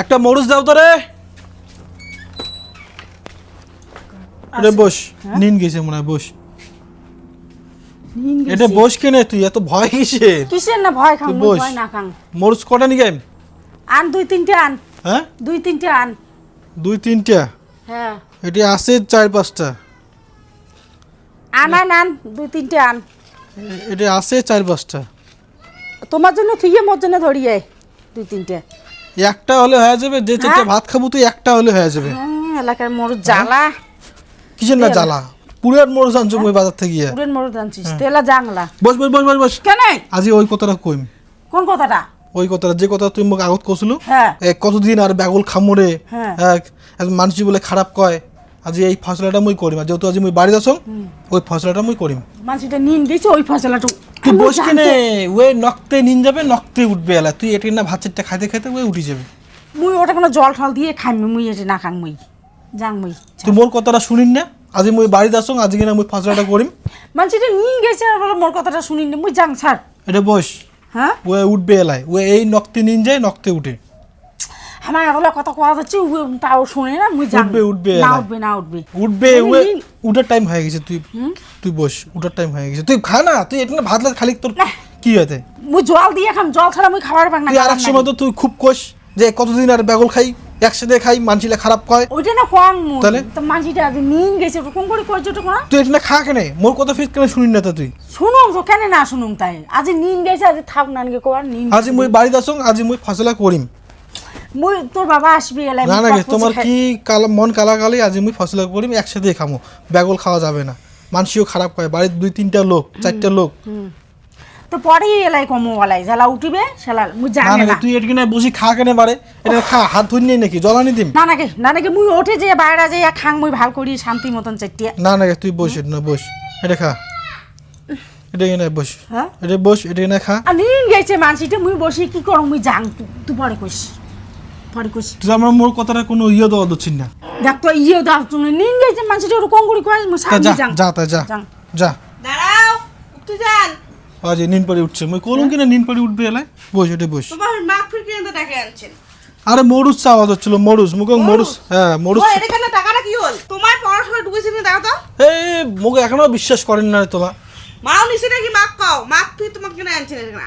একটা মরুচ দাও তো রে। এটা বস নিন গেছে মনে হয় বস। এটা বস কেনে তুই এত ভয় কিসে কিসের না ভয় খাম বস। ভয় না খাম। মরুচ কটা নিগে আন দুই তিনটে আন। হ্যাঁ? দুই তিনটে আন। দুই তিনটা? হ্যাঁ। এটি আছে চার পাঁচটা। আন আন আন দুই তিনটে আন। এটি আছে চার পাঁচটা। তোমার জন্য থুইয়ে মোর জন্য ধরিয়ে। দুই তিনটে। একটা হলে হয়ে যাবে যে চারটে হ্যাঁ। ভাত খাব তুই একটা হলে হয়ে যাবে। হ্যাঁ, এলাকার মোর জ্বালা। কিসের না জ্বালা? পুরের মরুচ আনছো মই বাজার থেকে গিয়ে। পুরেন মোর জানছিস তেলা জাংলা। বস বস বস বস বস। কেন? আজি ওই কথাটা কইম। কোন কথাটা? ওই কথাটা যে কথা তুই মোক আগত কছিলু হ্যাঁ। কতদিন আর ব্যাগল খামরে হ্যাঁ। মানুষ বলে খারাপ কয়। আজি এই ফসলাটা মই করিম। যেহেতু আজি মই বাড়ি যাচ্ছ ওই ফসলাটা মই করিম। মানুষটা নিন গেছে ওই ফসলাটা তুই বসকে নে ওই নক্তে নিন যাবে নক্তে উঠবে এলা। তুই এটা না ভাতেরটা খাইতে খাইতে ওই উঠি যাবে। মুই ওটা কোনো জল ঠল দিয়ে খাইমি মুই এটা না খাং মুই। যাং মুই তুই মোর কথাটা শুনিন না? আজি মুই বাড়ি আসং আজি কিনা মুই ফসলাটা করিম। মানুষটা নিন গেছে আর বলে মোর কথাটা শুনিন না। মুই যাং ছাড়। এটা বস। হ্যাঁ? ওয়ে উঠবে এলাই ওই এই নক্তে নিন যায় নক্তে উঠে। আমার এতলা কথা কোয়া যাচ্ছে তাও শুনে না মুই উঠবে, উঠবে না। উঠবে না উঠবে। উঠবে উঠার টাইম হয়ে গেছে তুই তুই বস উঠার টাইম হয়ে গেছে। তুই খা না তুই এটা না ভাত খালি তোর কি হয়েছে? মুই জল দিয়ে খাম জল ছাড়া মুই খাবার পাং না তুই আর এক সময় তো তুই খুব কোষ যে কতদিন আর বেগল খাই একসাথে খাই মানছিলে খারাপ কয়? ওইটা না কোয়াং মুই। তাহলে? তো মাঝিটা আজ নিন গেছে ওরকম করে কইছো তো কোনা তুই এটা না খা কেনে? মোর কথা ফিস কেন শুনিন না তো তুই? শুনুন তো কেন না শুনুন তাই? আজ নিন গেছে আজ থাক নানকে কোয়ার নিন আজি মুই বাড়ি যাচ্ছ আজি মুই ফসলা করিম। মুই তোর বাবা আসবি এলাই না না তোমার কি কালা মন কালাকালি আজি মুই ফসলা করিম একসাথে খামো। বেগল খাওয়া যাবে না। মানসিও খারাপ কয় বাড়ির দুই তিনটা লোক চারটা লোক। তো পরেই এলাই কমো ওলাই জেলা উঠিবে সেলা মুই না জানি না। তুই এটা কিনা বসি খা কেনে বারে এটা খা হাত ধুই নেই নাকি? জলানি দিম না নাকি না নাকি মুই ওঠে যে বাইরে যে খাং মুই ভালো করি শান্তি মতন চাইটিয়া না না গে, তুই বস না বস। এটা খা। এটা কিনা বস। হ্যাঁ এটা বস এটা কিনা খা। আর নিন গেছে মানসিটা মুই বসি কি করো মুই তু- তুই পরে কইস তুই আমার মোর কথাটা কোনো ইয়ে দেওয়া দিচ্ছিস না। দেখ তো ইয়ে দাও তুমি নিন গেছে মানসিটা ওরকম করে সামনে যা যা তা যা যা। দাঁড়াও উঠতে যান। আজ নিন পাড়ি উঠছে। মুই কলম কিনা নিন পাড়ি উঠবে এলাই বস এটা বস। তোমার মাক ফির তো ডেকে আনছেন। আরে হচ্ছিল মরুচ মুখে মরুচ হ্যাঁ মরুচ ও টাকাটা কি হল? তোমার পড়াশোনা ঢুকেছে না দেখো তো। এই এখনও বিশ্বাস করেন না রে তোমার মাও নিছে নাকি মাক কও? মাক ফির তোমাকে কিনে আনছেন না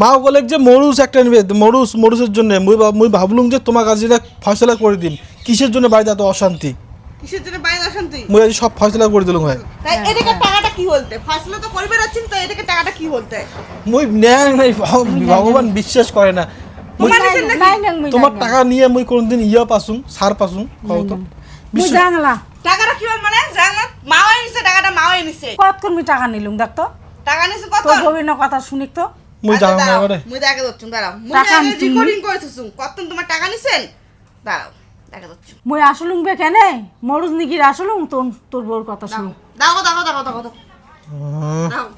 মা বলে যে মরুচ একটা নিবে মরুচ মরুচের জন্য। মুই ভাবলুম যে তোমার কাছে ফয়সলা করে দিন কিসের জন্য বাড়িতে এত অশান্তি? কিসের জন্য বাইরে অশান্তি? মুই আজ সব ফয়সলা করে দিলুম হয় তাই এটাকে টাকাটা কি বলতে? ফসলা তো করবে যাচ্ছেন তো এটাকে টাকাটা কি বলতে? মুই ন্যায় নাই ভগবান বিশ্বাস করে না। তোমার। টাকা নিয়ে মুই কোনদিন ইয়া পাসুম সার পাসুম কও তো। মুই জাংলা টাকাটা কি বল মানে? মাওয়াই নিছে টাকাটা মাওয়াই নিছে। কত কোন টাকা নিলুম দেখ তো। টাকা নিছে কত? তোর কথা শুনিক তো। মুই আচ্ছা, জানো না এবারে মুই দেখে দাঁড়াও। মুই আগে রেকর্ডিং তোমার টাকা নিছেন? দাঁড়াও দেখে মুই আসলুম বে কেনে? মরুজ আসলুম তোর তোর বউর কথা শুনি। দাও দাও দাও দাও দাও দাও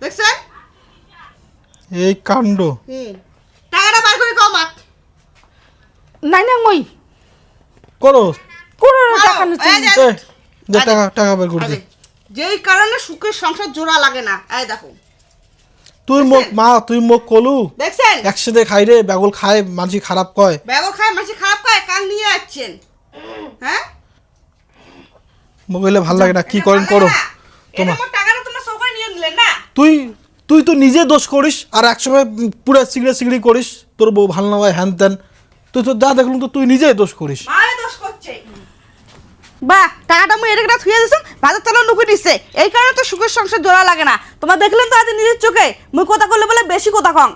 দেখছেন? এই কাণ্ড। হুম। টাকাটা বার করে কও মাক নাই না মই। করো। করো, টাকা যে- টাকা টাকা বের করে যেই কারণে সুখের সংসার জোড়া লাগে না এই দেখো। তুই মোক মা তুই মোক কলু। দেখছেন? একসাথে খাই রে বেগল খায় মানসি খারাপ কয়। ব্যাগও খায় মাসি খারাপ খায় কান নিয়ে যাচ্ছেন? হ্যাঁ? মোক কইলে ভালো লাগে না কি করেন করো। তোমার টাকাটা তোমার সবাই নিয়ে নিলেন না? তুই তুই তো নিজে দোষ করিস আর একসময় পুরো সিগড়ে সিগড়ি করিস তোর বউ ভালো না হয় হ্যান ত্যান। তুই তো যা দেখলুম তো তুই নিজেই দোষ করিস। দোষ করছে। বাহ টাকাটা মুই এটা থুয়ে দিছেন বাজার তলা নুকে দিচ্ছে এই কারণে তো সুখের সংসার জোড়া লাগে না। তোমার দেখলেন তো আজ নিজের চোখে? মুই কথা করলে বলে বেশি কথা কম।